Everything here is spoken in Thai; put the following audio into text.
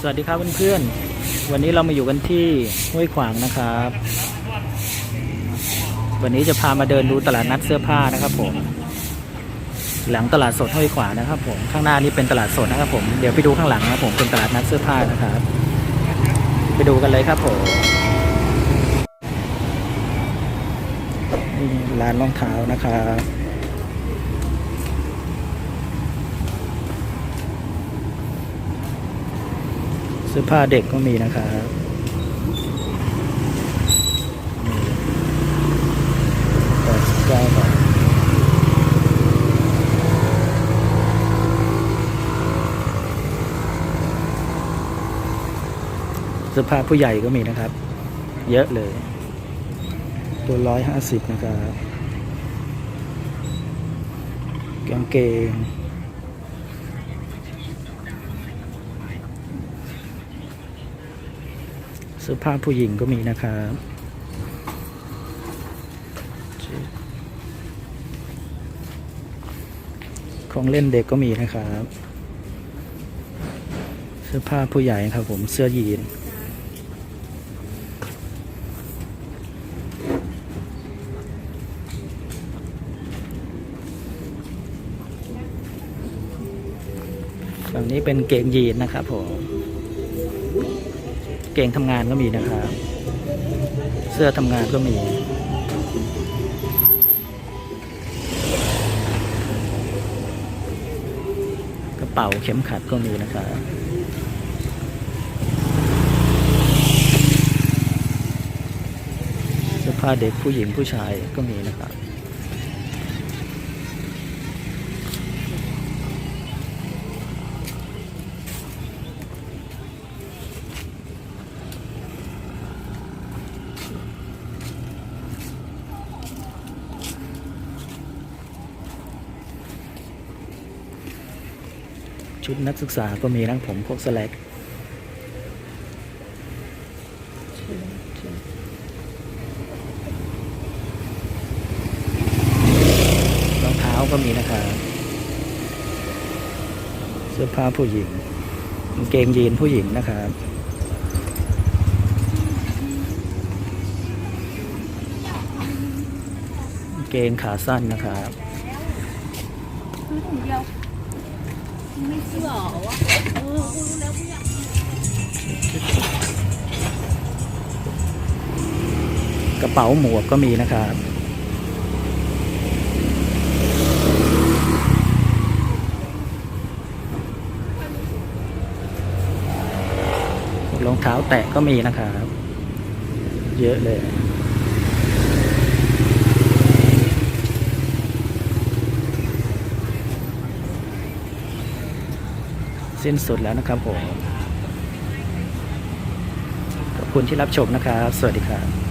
สวัสดีครับเพื่อนๆ วันนี้เรามาอยู่กันที่ห้วยขวางนะครับ วันนี้จะพามาเดินดูตลาดนัดเสื้อผ้านะครับผม หลังตลาดสดห้วยขวางนะครับผม ข้างหน้านี้เป็นตลาดสดนะครับผม เดี๋ยวไปดูข้างหลังนะครับผม เป็นตลาดนัดเสื้อผ้านะครับ ไปดูกันเลยครับผมนี่ร้านรองเท้านะครับ เสื้อผ้าเด็กก็มีนะครับแปดสิบเก้าบาทเสื้อผ้าผู้ใหญ่ก็มีนะครับ เยอะเลย ตัวร้อยห้าสิบนะครับกางเกง สื้อผ้าผู้หญิงก็มีนะครับของเล่นเด็กก็มีนะครับ เสื้อผ้าผู้ใหญ่ครับผมเสื้อยีนฝั่งนี้เป็นเกงยีนนะครับผม เกงทำงานก็มีนะครับ เสื้อทำงานก็มี กระเป๋าเข็มขัดก็มีนะครับเสื้อผ้าเด็กผู้หญิงผู้ชายก็มีนะครับ ชุดนักศึกษาก็มีนะผมพวกสแลกรองเท้าก็มีนะครับเสื้อผ้าผู้หญิงเกงยีนผู้หญิงนะครับเกงขาสั้นนะครับซื้อถุงเดียว กระเป๋าหมวกก็มีนะครับรองเท้าแตะก็มีนะครับ เยอะเลย สิ้นสุดแล้วนะครับผมขอบคุณที่รับชมนะครับ สวัสดีครับ